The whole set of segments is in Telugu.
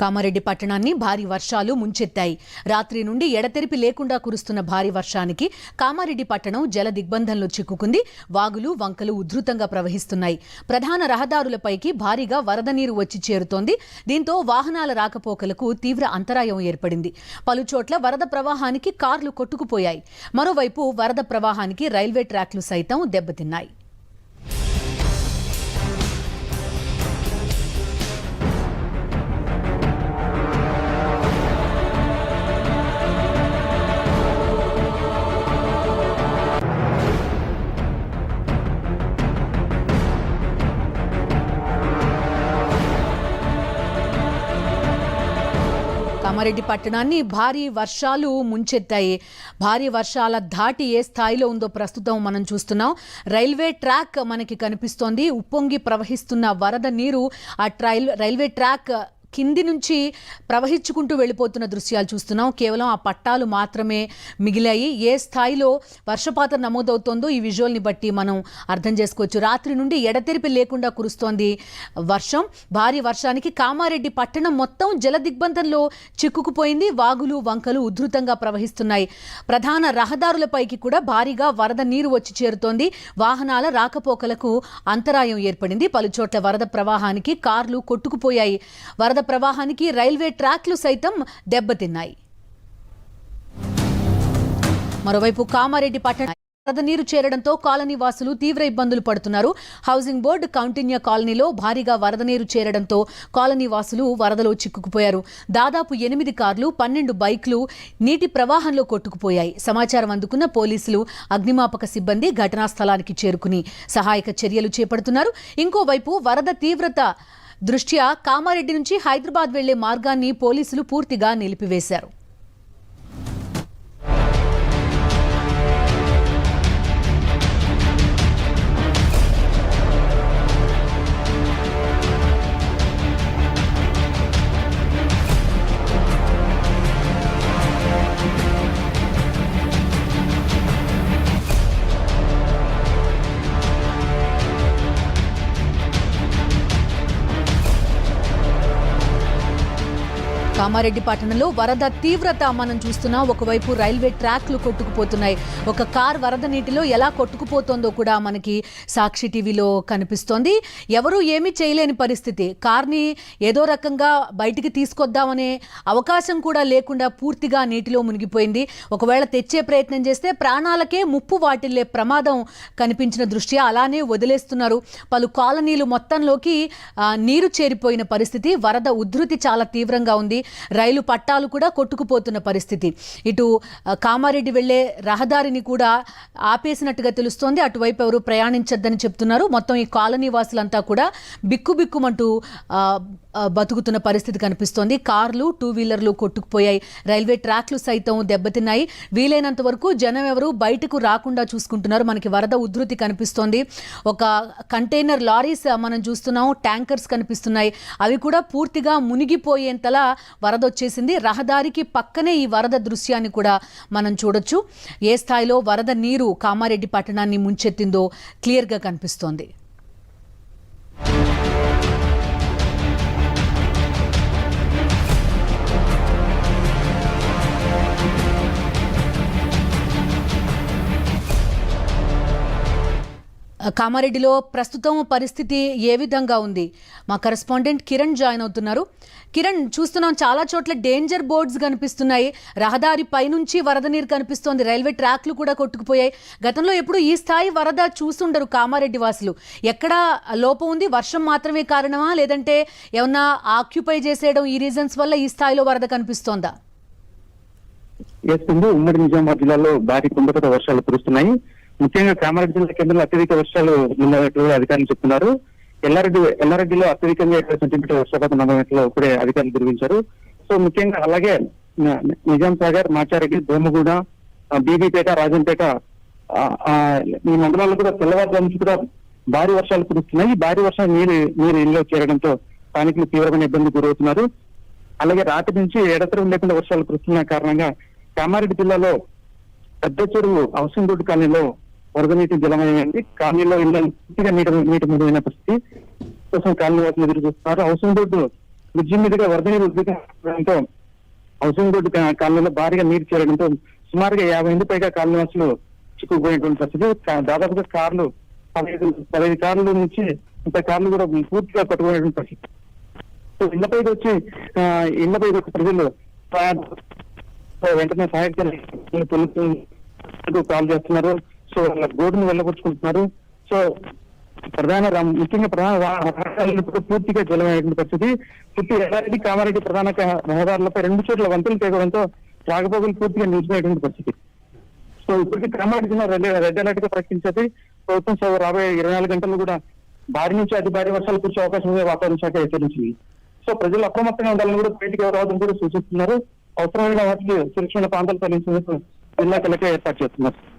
కామారెడ్డి పట్టణాన్ని భారీ వర్షాలు ముంచెత్తాయి. రాత్రి నుండి ఎడతెరిపి లేకుండా కురుస్తున్న భారీ వర్షానికి కామారెడ్డి పట్టణం జల దిగ్బంధంలో చిక్కుకుంది. వాగులు వంకలు ఉధృతంగా ప్రవహిస్తున్నాయి. ప్రధాన రహదారులపైకి భారీగా వరద నీరు వచ్చి చేరుతోంది. దీంతో వాహనాల రాకపోకలకు తీవ్ర అంతరాయం ఏర్పడింది. పలుచోట్ల వరద ప్రవాహానికి కార్లు కొట్టుకుపోయాయి. మరోవైపు వరద ప్రవాహానికి రైల్వే ట్రాక్లు సైతం దెబ్బతిన్నాయి. కామారెడ్డి పట్టణాన్ని భారీ వర్షాలు ముంచెత్తాయి. భారీ వర్షాల ధాటి ఏ స్థాయిలో ఉందో ప్రస్తుతం మనం చూస్తున్నాం. రైల్వే ట్రాక్ మనకి కనిపిస్తోంది. ఉప్పొంగి ప్రవహిస్తున్న వరద నీరు ఆ ట్రైల్ రైల్వే ట్రాక్ కింది నుంచి ప్రవహించుకుంటూ వెళ్ళిపోతున్న దృశ్యాలు చూస్తున్నాం. కేవలం ఆ పట్టాలు మాత్రమే మిగిలాయి. ఏ స్థాయిలో వర్షపాతం నమోదవుతోందో ఈ విజువల్ని బట్టి మనం అర్థం చేసుకోవచ్చు. రాత్రి నుండి ఎడతెరిపి లేకుండా కురుస్తోంది వర్షం. భారీ వర్షానికి కామారెడ్డి పట్టణం మొత్తం జల దిగ్బంధంలో చిక్కుకుపోయింది. వాగులు వంకలు ఉధృతంగా ప్రవహిస్తున్నాయి. ప్రధాన రహదారులపైకి కూడా భారీగా వరద నీరు వచ్చి చేరుతోంది. వాహనాల రాకపోకలకు అంతరాయం ఏర్పడింది. పలుచోట్ల వరద ప్రవాహానికి కార్లు కొట్టుకుపోయాయి. వరద ప్రవాహానికి రైల్వే ట్రాక్లు సైతం దెబ్బతిన్నాయి. మరోవైపు కామారెడ్డి పట్టణ వరద నీరు చేరడంతో కాలనీ వాసులు తీవ్ర ఇబ్బందులు పడుతున్నారు. హౌసింగ్ బోర్డు కౌంటిన్య కాలనీలో భారీగా వరద నీరు చేరడంతో కాలనీ వాసులు వరదలో చిక్కుకుపోయారు. దాదాపు ఎనిమిది కార్లు పన్నెండు బైక్లు నీటి ప్రవాహంలో కొట్టుకుపోయాయి. సమాచారం అందుకున్న పోలీసులు అగ్నిమాపక సిబ్బంది ఘటనా స్థలానికి చేరుకుని సహాయక చర్యలు చేపడుతున్నారు. ఇంకోవైపు వరద తీవ్రత దృష్ట్యా కామారెడ్డి నుంచి హైదరాబాద్ వెళ్ళే మార్గాన్ని పోలీసులు పూర్తిగా నిలిపివేశారు. కామారెడ్డి పట్టణంలో వరద తీవ్రత మనం చూస్తున్నాం ఒకవైపు రైల్వే ట్రాక్లు కొట్టుకుపోతున్నాయి. ఒక కార్ వరద నీటిలో ఎలా కొట్టుకుపోతోందో కూడా మనకి సాక్షి టీవీలో కనిపిస్తోంది. ఎవరూ ఏమీ చేయలేని పరిస్థితి. కార్ని ఏదో రకంగా బయటికి తీసుకొద్దామనే అవకాశం కూడా లేకుండా పూర్తిగా నీటిలో మునిగిపోయింది. ఒకవేళ తెచ్చే ప్రయత్నం చేస్తే ప్రాణాలకే ముప్పు వాటిల్లే ప్రమాదం కనిపించిన దృష్ట్యా అలానే వదిలేస్తున్నారు. పలు కాలనీలు మొత్తంలోకి నీరు చేరిపోయిన పరిస్థితి. వరద ఉధృతి చాలా తీవ్రంగా ఉంది. రైలు పట్టాలు కూడా కొట్టుకుపోతున్న పరిస్థితి. ఇటు కామారెడ్డి వెళ్ళే రహదారిని కూడా ఆపేసినట్టుగా తెలుస్తోంది. అటువైపు ఎవరు ప్రయాణించొద్దని చెప్తున్నారు. మొత్తం ఈ కాలనీ వాసులంతా కూడా బిక్కుబిక్కుమంటూ బతుకుతున్న పరిస్థితి కనిపిస్తోంది. కార్లు టూ వీలర్లు కొట్టుకుపోయాయి. రైల్వే ట్రాక్లు సైతం దెబ్బతిన్నాయి. వీలైనంత వరకు జనం ఎవరు బయటకు రాకుండా చూసుకుంటున్నారు. మనకి వరద ఉధృతి కనిపిస్తోంది. ఒక కంటైనర్ లారీస్ మనం చూస్తున్నాం. ట్యాంకర్స్ కనిపిస్తున్నాయి. అవి కూడా పూర్తిగా మునిగిపోయేంతలా వరద వచ్చేసింది రహదారికి పక్కనే ఈ వరద దృశ్యాన్ని కూడా మనం చూడొచ్చు. ఏ స్థాయిలో వరద నీరు కామారెడ్డి పట్టణాన్ని ముంచెత్తిందో క్లియర్గా కనిపిస్తోంది. కామారెడ్డిలో ప్రస్తుతం పరిస్థితి ఏ విధంగా ఉంది? మా కరెస్పాండెంట్ కిరణ్ జాయిన్ అవుతున్నారు. కిరణ్ చూస్తున్నాం చాలా చోట్ల డేంజర్ బోర్డ్స్ కనిపిస్తున్నాయి. రహదారి పైనుంచి వరద నీరు కనిపిస్తోంది. రైల్వే ట్రాక్లు కూడా కొట్టుకుపోయాయి. గతంలో ఎప్పుడు ఈ స్థాయి వరద చూస్తుండరు కామారెడ్డి వాసులు. ఎక్కడ లోపం ఉంది? వర్షం మాత్రమే కారణమా? లేదంటే ఏమన్నా ఆక్యుపై చేసేయడం ఈ రీజన్స్ వల్ల ఈ స్థాయిలో వరద కనిపిస్తోందా? ఎస్ ఉమ్మడి నిజామాబాద్ జిల్లాలో భారీ కుంభకత వర్షాలు కురుస్తున్నాయి. ముఖ్యంగా కామారెడ్డి జిల్లా కేంద్రంలో అత్యధిక వర్షాలు ఉన్నట్లు అధికారులు చెప్తున్నారు. ఎల్లారెడ్డి ఎల్లారెడ్డిలో అత్యధికంగా ఇరవై సెంటీమీటర్ వర్షపాతం నమోదైనట్లు ఇప్పుడే అధికారులు ధృవించారు సో ముఖ్యంగా అలాగే నిజాం సాగర్ మాచారెడ్డి దోమగూడ బీబీపేట రాజంపేట ఆ, ఈ మండలాల్లో కూడా తెల్లవారుజాము నుంచి కూడా భారీ వర్షాలు కురుస్తున్నాయి. భారీ వర్షాలు నీరు నీరు ఇల్లు చేరడంతో స్థానికులు తీవ్రమైన ఇబ్బంది గురవుతున్నారు. అలాగే రాత్రి నుంచి ఎడతరం లేకుండా వర్షాలు కురుస్తున్న కారణంగా కామారెడ్డి జిల్లాలో పెద్ద చెరువు హౌసింగ్ రోడ్డు కాలనీలో వరద నీటి జలమయమైంది కాలనీలో ఇళ్ళ పూర్తిగా నీటి నీటి అయిన పరిస్థితి. కోసం కాలనీ వాసులు ఎదురు చూస్తున్నారు. హౌసింగ్ బోర్డు బ్రిడ్జి మీదుగా వరద నీరు హౌసింగ్ బోర్డు కాలనీలో భారీగా నీరు చేరడంతో సుమారుగా యాభై మంది పైగా కాలనీవాసులు చిక్కుపోయినటువంటి పరిస్థితి. దాదాపుగా కార్లు పదహైదు పదహైదు కార్ల నుంచి ముప్పై కార్లు కూడా పూర్తిగా కొట్టుకునేటువంటి పరిస్థితి. సో ఇళ్ళపై వచ్చి ఆ, ప్రజలు వెంటనే సహాయం కాల్ చేస్తున్నారు. సో వాళ్ళ గోడును వెళ్ళగొచ్చుకుంటున్నారు సో ప్రధాన ముఖ్యంగా ప్రధాన రా- పూర్తిగా జలమైనటువంటి పరిస్థితి. పుట్టి ఎల్లారెడ్డి కామారెడ్డి ప్రధాన రహదారులపై రెండు చోట్ల వంతులు తేగడంతో రాకపోకలు పూర్తిగా నిలిచిపోయేటువంటి పరిస్థితి. సో ఇప్పటికీ కామారెడ్డి జిల్లా రెడ్ రెడ్ అలర్ట్గా ప్రకటించేది. ప్రభుత్వం సో రాబోయే ఇరవై నాలుగు గంటలు కూడా భారీ నుంచి అతి భారీ వర్షాలు కురిసే అవకాశం ఉంది వాతావరణ శాఖ హెచ్చరించింది. సో ప్రజలు అప్రమత్తంగా ఉండాలని కూడా బయటికి రావడం కూడా సూచిస్తున్నారు. అవసరమైన వాటికి సురక్షణ ప్రాంతాలు తరలించేందుకు జిల్లా కలెక్టర్ ఏర్పాటు చేస్తున్నారు.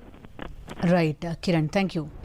Right, uh, Kiran, thank you.